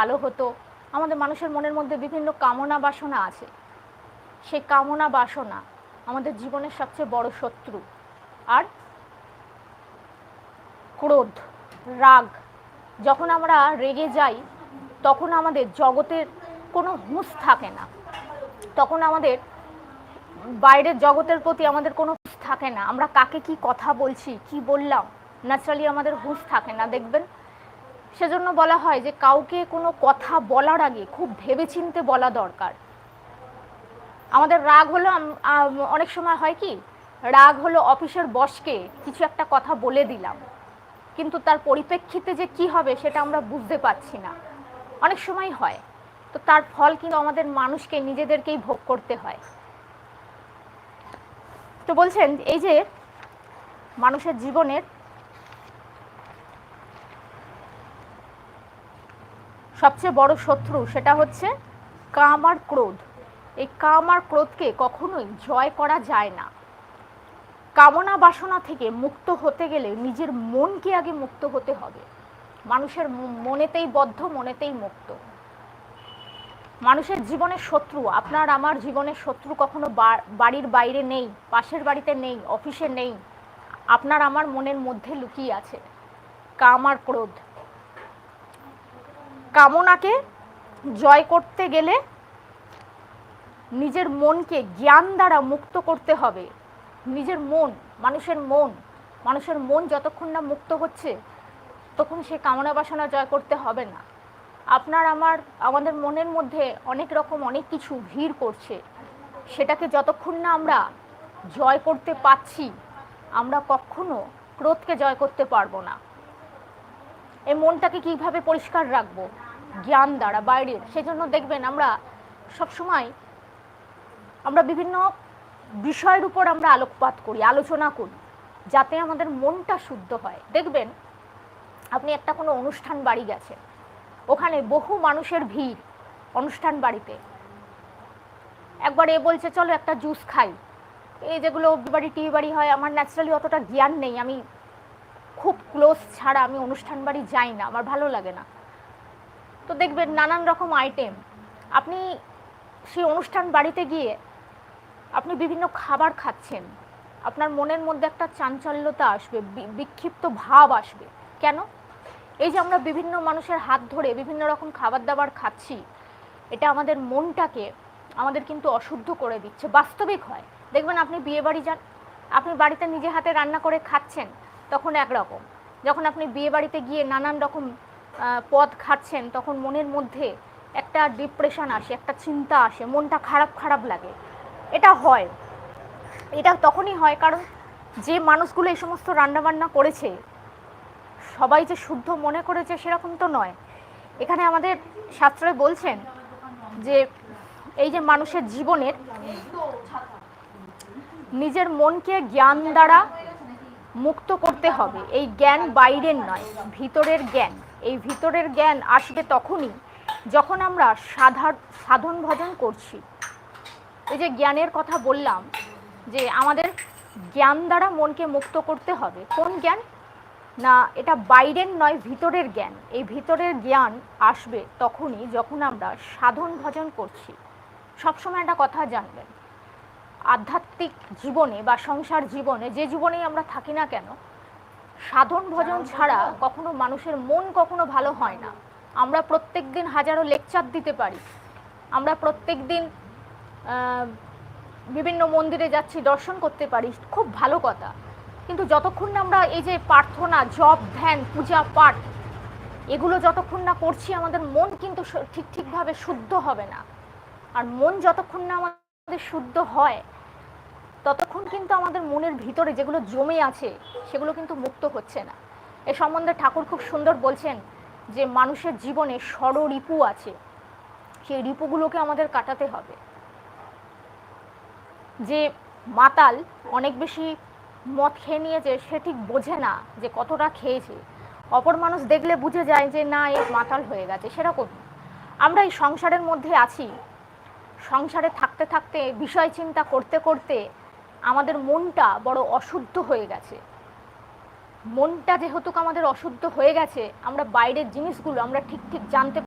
ভালো হতো। আমাদের মানুষের মনের মধ্যে বিভিন্ন কামনা বাসনা আছে। সেই কামনা বাসনা আমাদের জীবনের সবচেয়ে বড় শত্রু। আর ক্রোধ, রাগ, যখন আমরা রেগে যাই, তখন আমাদের জগতের কোনো হুঁশ থাকে না। তখন আমাদের বাইরের জগতের প্রতি আমাদের কোনো হুঁশ থাকে না। আমরা কাকে কি কথা বলছি, কি বললাম ন্যাচারালি আমাদের হুঁশ থাকে না, দেখবেন? সেজন্য বলা হয় যে কাউকে কোনো কথা বলার আগে খুব ভেবেচিন্তে বলা দরকার। আমাদের রাগ হলো অনেক সময় হয় কি, রাগ হলো অফিসের বসকে কিছু একটা কথা বলে দিলাম, কিন্তু তার পরিপ্রেক্ষিতে যে কি হবে সেটা আমরা বুঝতে পারছি না। অনেক সময় হয়, তো তার ফল কিন্তু আমাদের মানুষকে, নিজেদেরকেই ভোগ করতে হয়। তো বলছেন, এই যে মানুষের জীবনের সবচেয়ে বড় শত্রু সেটা হচ্ছে কাম আর ক্রোধ। এই কাম আর ক্রোধকে কখনোই জয় করা যায় না। কামনা বাসনা থেকে মুক্ত হতে গেলে নিজের মনকে আগে মুক্ত হতে হবে। মানুষের মনেতেই বদ্ধ, মনেতেই মুক্ত। মানুষের জীবনের শত্রু, আপনার আমার জীবনের শত্রু কখনো বাড়ির বাইরে নেই, পাশের বাড়িতে নেই, অফিসে নেই। আপনার আমার মনের মধ্যে লুকিয়ে আছে কাম আর ক্রোধ। কামনাকে জয় করতে গেলে নিজের মনকে জ্ঞান দ্বারা মুক্ত করতে হবে। নিজের মন, মানুষের মন মানুষের মন যতক্ষণ না মুক্ত হচ্ছে, তখন সে কামনা বাসনা জয় করতে হবে না। আপনার আমার, আমাদের মনের মধ্যে অনেক রকম অনেক কিছু ভিড় করছে। সেটাকে যতক্ষণ না আমরা জয় করতে পারছি, আমরা কখনো ক্রোধকে জয় করতে পারব না। এই মনটাকে কীভাবে পরিষ্কার রাখব? জ্ঞান দ্বারা, বাইরের। সেজন্য দেখবেন আমরা সবসময় আমরা বিভিন্ন বিষয়ের উপর আমরা আলোকপাত করি, আলোচনা করি, যাতে আমাদের মনটা শুদ্ধ হয়। দেখবেন, আপনি একটা কোনো অনুষ্ঠান বাড়ি গেছেন, ওখানে বহু মানুষের ভিড় অনুষ্ঠান বাড়িতে। একবার এ বলছে, চলো একটা জুস খাই। এই যেগুলো বাড়ি টিভি বাড়ি হয়, আমার ন্যাচারালি অতটা জ্ঞান নেই, আমি খুব ক্লোজ ছাড়া আমি অনুষ্ঠান বাড়ি যাই না, আমার ভালো লাগে না। তো দেখবেন নানান রকম আইটেম আপনি সেই অনুষ্ঠান বাড়িতে গিয়ে আপনি বিভিন্ন খাবার খাচ্ছেন, আপনার মনের মধ্যে একটা চাঞ্চল্যতা আসবে বিক্ষিপ্ত ভাব আসবে। কেন? এই যে আমরা বিভিন্ন মানুষের হাত ধরে বিভিন্ন রকম খাবার দাবার খাচ্ছি, এটা আমাদের মনটাকে, আমাদের কিন্তু অশুদ্ধ করে দিচ্ছে, বাস্তবিক হয়। দেখবেন আপনি বিয়ে বাড়ি যান, আপনি বাড়িতে নিজে হাতে রান্না করে খাচ্ছেন তখন একরকম। যখন আপনি বিয়ে বাড়িতে গিয়ে নানান রকম পদ খাচ্ছেন তখন মনের মধ্যে একটা ডিপ্রেশন আসে, একটা চিন্তা আসে, মনটা খারাপ খারাপ লাগে। এটা হয়। এটা তখনই হয় কারণ যে মানুষগুলো এই সমস্ত রান্নাবান্না করেছে, সবাই যে শুদ্ধ মনে করেছে সেরকম তো নয়। এখানে আমাদের শাস্ত্রে বলছেন যে এই যে মানুষের জীবনের নিজের মনকে জ্ঞান দ্বারা মুক্ত করতে হবে। এই জ্ঞান বাইরের নয়, ভিতরের জ্ঞান। এই ভিতরের জ্ঞান আসবে তখনই যখন আমরা সাধার, সাধন ভজন করছি। এই যে জ্ঞানের কথা বললাম যে আমাদের জ্ঞান দ্বারা মনকে মুক্ত করতে হবে। কোন জ্ঞান? না, এটা বাইরের নয়, ভিতরের জ্ঞান। এই ভিতরের জ্ঞান আসবে তখনই যখন আমরা সাধন ভজন করছি। সবসময় একটা কথা জানবেন। আধ্যাত্মিক জীবনে বা সংসার জীবনে, যে জীবনেই আমরা থাকি না কেন, সাধন ভজন ছাড়া কখনো মানুষের মন কখনো ভালো হয় না। আমরা প্রত্যেক দিন হাজারো লেকচার দিতে পারি। আমরা প্রত্যেক দিন বিভিন্ন মন্দিরে যাচ্ছি, দর্শন করতে পারি, খুব ভালো কথা। কিন্তু যতক্ষণ না আমরা এই যে প্রার্থনা, জপ, ধ্যান, পূজা, পাঠ, এগুলো যতক্ষণ না করছি, আমাদের মন কিন্তু ঠিক ঠিকভাবে শুদ্ধ হবে না। আর মন যতক্ষণ না আমাদের শুদ্ধ হয় ততক্ষণ কিন্তু আমাদের মনের ভিতরে যেগুলো জমে আছে, সেগুলো কিন্তু মুক্ত হচ্ছে না। এ সম্বন্ধে ঠাকুর খুব সুন্দর বলছেন যে মানুষের জীবনে ষড় রিপু আছে, সেই রিপুগুলোকে আমাদের কাটাতে হবে। যে মাতাল অনেক বেশি মদ খেয়ে নিয়েছে, সে ঠিক বোঝে না যে কতটা খেয়েছে। অপর মানুষ দেখলে বুঝে যায় যে না, এ মাতাল হয়ে গেছে, সেরকম। আমরা এই সংসারের মধ্যে আছি। সংসারে থাকতে থাকতে বিষয় চিন্তা করতে করতে আমাদের মনটা বড় অশুদ্ধ হয়ে গেছে। মনটা যেহেতু আমাদের অশুদ্ধ হয়ে গেছে, আমরা বাইরের জিনিসগুলো আমরা ঠিক ঠিক জানতে